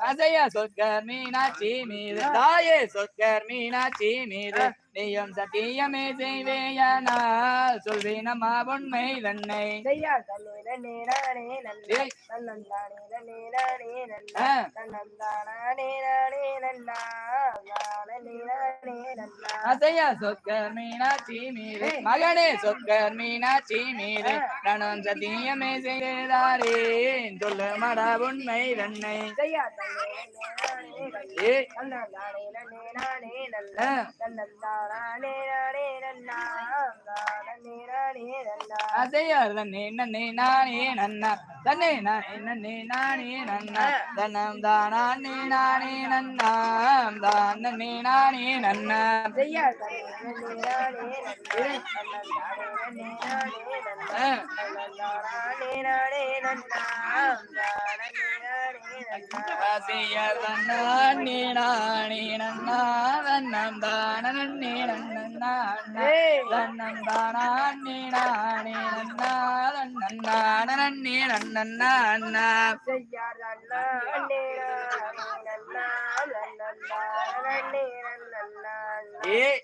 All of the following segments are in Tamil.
அசையா சொற்கர் மீனாட்சி மீது தாயே சொற்கர் மீனாட்சி மீது. நீயும் சத்தியமே செய்வேயனால் சொல்வேனம்மா உண்மை தன்னை. ஏய். ஆ. அசையா சொற்கர் மீனாட்சி மீது. மகனே சொற்கர் மீனாட்சி மீது. நானும் சத்தியமே செய்தாரே சொல்லு மடா உண்மை தன்னை. ஏய். ஆ. அசையார் தன்னே நன்னே நானே நன்னா. தன்னே நானே நன்னே. நானே நன்னா. தன்னம் தானே நானே நன்னாம் தான் நன்னே. நானே நன்னா. ஆ. அசையார் தன்னானே நானே நன்னா. தன்னம் தான நன்னே நன்னா தன்னம் தானே நானே நன்னா நன்னே நன்னா அண்ணா ஏய்.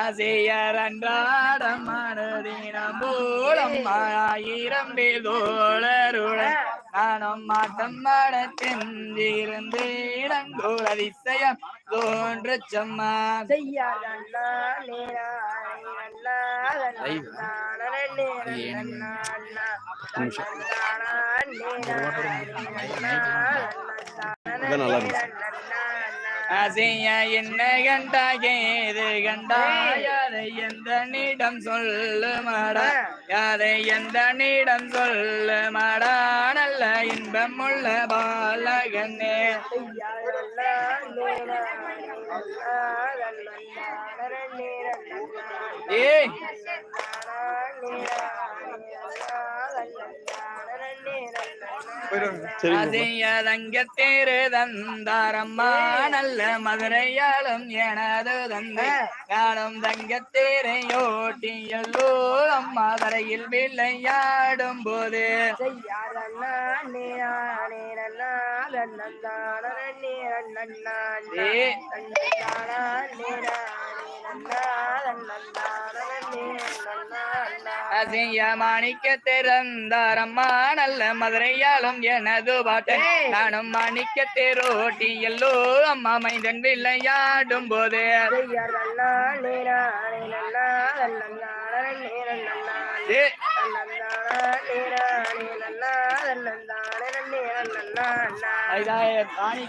ஆசையர் அன்றாடம் மனதினம் போலம் ஆயிரம் பேதோழருடன் நானும் மாட்டம் மாட சென்றிருந்து இடங்கோல் அதிசயம் தோன்று சம்மா. அசைய என்ன கண்டா ஏது கண்டா யாரை எந்த நீடம் சொல்லு மாடா யாரை எந்த நீடம் சொல்லு மாடா நல்ல இன்பம் உள்ள பாலகனே ஏய் அசைய தங்க தேரு தந்தாரம்மா. நல்ல மதுரையாளும் எனது தந்தை. யாழும் தங்க தேரையோட்டி எல்லோ அம்மா தரையில் விளையாடும் போது அசைய மாணிக்க திறந்தாரம்மா நல்ல மதுரையாளும் எனது பாட்டு நானும் மாணிக்க தேரோட்டி எல்லோ அம்மா மைந்தன் விளையாடும் போது I